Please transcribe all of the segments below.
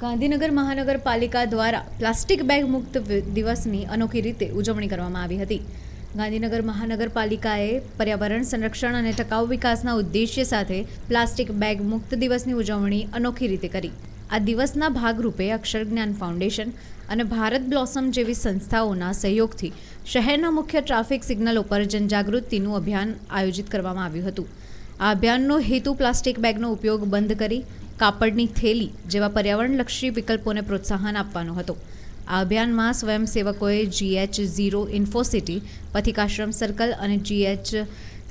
ગાંધીનગર મહાનગરપાલિકા દ્વારા plastic bag મુક્ત દિવસની અનોખી રીતે ઉજવણી કરવામાં આવી હતી. ગાંધીનગર મહાનગરપાલિકાએ પર્યાવરણ સંરક્ષણ અને ટકાઉ વિકાસના ઉદ્દેશ્ય સાથે પ્લાસ્ટિક બેગ મુક્ત દિવસની ઉજવણી અનોખી રીતે કરી. આ દિવસના ભાગરૂપે અક્ષર જ્ઞાન ફાઉન્ડેશન અને ભારત બ્લોસમ જેવી સંસ્થાઓના સહયોગથી શહેરના મુખ્ય ટ્રાફિક સિગ્નલ ઉપર જનજાગૃતિનું અભિયાન આયોજિત કરવામાં આવ્યું હતું. આ અભિયાનનો હેતુ પ્લાસ્ટિક બેગનો ઉપયોગ બંધ કરી કાપડની થેલી જેવા પર્યાવરણલક્ષી વિકલ્પોને પ્રોત્સાહન આપવાનો હતો. આ અભિયાનમાં સ્વયંસેવકોએ GH zero Infocity Pathikashram circle અને જીએચ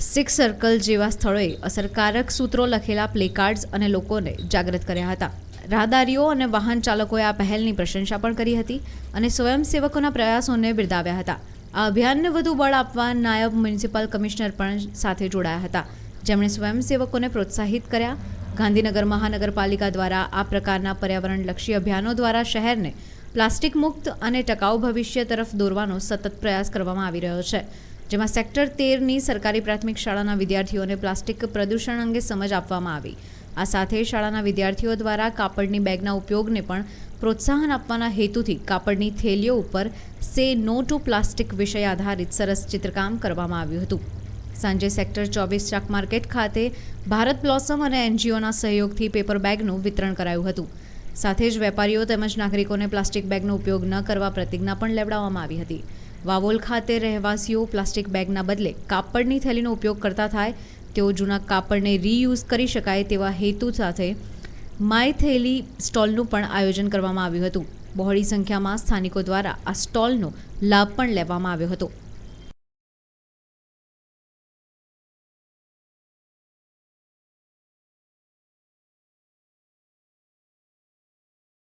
સિક્સ સર્કલ જેવા સ્થળોએ અસરકારક સૂત્રો લખેલા પ્લેકાર્ડ્સ અને લોકોને જાગૃત કર્યા હતા. રાહદારીઓ અને વાહન ચાલકોએ આ પહેલની પ્રશંસા પણ કરી હતી અને સ્વયંસેવકોના પ્રયાસોને બિરદાવ્યા હતા. આ અભિયાનને વધુ બળ આપવા નાયબ મ્યુનિસિપલ કમિશનર પણ સાથે જોડાયા હતા. જેમણે સ્વયંસેવકોને પ્રોત્સાહિત કર્યા ગાંધીનગર મહાનગરપાલિકા દ્વારા આ પ્રકારના પર્યાવરણલક્ષી અભિયાનો દ્વારા શહેરને પ્લાસ્ટિક મુક્ત અને ટકાઉ ભવિષ્ય તરફ દોરવાનો સતત પ્રયાસ કરવામાં આવી રહ્યો છે, જેમાં સેક્ટર તેરની સરકારી પ્રાથમિક શાળાના વિદ્યાર્થીઓને પ્લાસ્ટિક પ્રદૂષણ અંગે સમજ આપવામાં આવી. આ સાથે શાળાના વિદ્યાર્થીઓ દ્વારા કાપડની બેગના ઉપયોગને પણ પ્રોત્સાહન આપવાના હેતુથી કાપડની થેલીઓ ઉપર સે નો ટુ પ્લાસ્ટિક વિષય આધારિત સરસ ચિત્રકામ કરવામાં આવ્યું હતું. સાંજે સેક્ટર ચોવીસ શાક માર્કેટ ખાતે ભારત બ્લોસમ અને એનજીઓના સહયોગથી પેપર બેગનું વિતરણ કરાયું હતું. સાથે જ વેપારીઓ તેમજ નાગરિકોને પ્લાસ્ટિક બેગનો ઉપયોગ ન કરવા પ્રતિજ્ઞા પણ લેવડાવવામાં આવી હતી. વાવોલ ખાતે રહેવાસીઓ પ્લાસ્ટિક બેગના બદલે કાપડની થેલીનો ઉપયોગ કરતા થાય, તેઓ જૂના કાપડને રીયુઝ કરી શકાય તેવા હેતુ સાથે માય થેલી સ્ટોલનું પણ આયોજન કરવામાં આવ્યું હતું. બહોળી સંખ્યામાં સ્થાનિકો દ્વારા આ સ્ટોલનો લાભ પણ લેવામાં આવ્યો હતો.